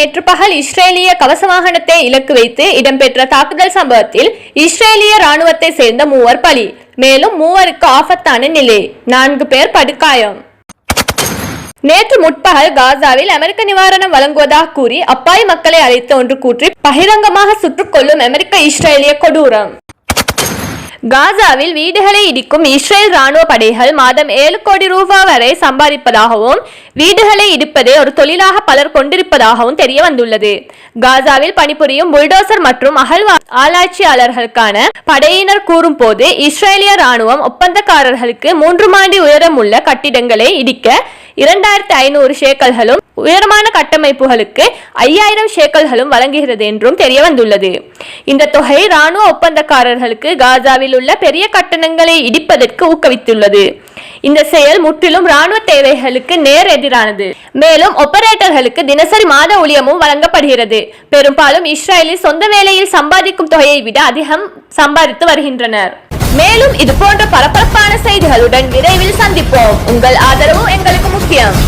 நேற்று பகல் இஸ்ரேலிய கவச வாகனத்தை இலக்கு வைத்து இடம்பெற்ற தாக்குதல் சம்பவத்தில் இஸ்ரேலிய ராணுவத்தை சேர்ந்த மூவர் பலி. மேலும் மூவருக்கு ஆபத்தான நிலை. நான்கு பேர் படுகாயம். நேற்று முற்பகல் காசாவில் அமெரிக்க நிவாரணம் வழங்குவதாக கூறி அப்பாவி மக்களை அழைத்து ஒன்று கூற்றி பகிரங்கமாக சுட்டுக்கொள்ளும் அமெரிக்க இஸ்ரேலிய கொடூரம். காசாவில் வீடுகளை இடிக்கும் இஸ்ரேல் ராணுவ படைகள் மாதம் ஏழு கோடி ரூபாய் வரை சம்பாதிப்பதாகவும் வீடுகளை இடிப்பதை ஒரு தொழிலாக பலர் கொண்டிருப்பதாகவும் தெரிய வந்துள்ளது காசாவில் பணிபுரியும் புல்டோசர் மற்றும் அகழ்வா ஆராய்ச்சியாளர்களுக்கான படையினர் கூறும் போது இஸ்ரேலிய ராணுவம் ஒப்பந்தக்காரர்களுக்கு மூன்று மாடி உயரமுள்ள கட்டிடங்களை இடிக்க இரண்டாயிரத்தி ஐநூறு ஷேக்கல்களும் உயரமான கட்டமைப்புகளுக்கு ஐயாயிரம் ஷேக்கல்களும் வழங்குகிறது என்றும் தெரிய வந்துள்ளது இந்த தொகை ராணுவ ஒப்பந்தக்காரர்களுக்கு காசாவில் உள்ள பெரிய கட்டணங்களை இடிப்பதற்கு ஊக்குவித்துள்ளது. இந்த செயல் முற்றிலும் ராணுவ தேவைகளுக்கு நேர் எதிரானது. மேலும் ஒப்பரேட்டர்களுக்கு தினசரி மாத ஊழியமும் வழங்கப்படுகிறது. பெரும்பாலும் இஸ்ரேலில் சொந்த வேலையில் சம்பாதிக்கும் தொகையை விட அதிகம் சம்பாதித்து வருகின்றனர். மேலும் இது போன்ற பரபரப்பான செய்திகளுடன் விரைவில் சந்திப்போம். உங்கள் ஆதரவும் எங்களுக்கு முக்கியம்.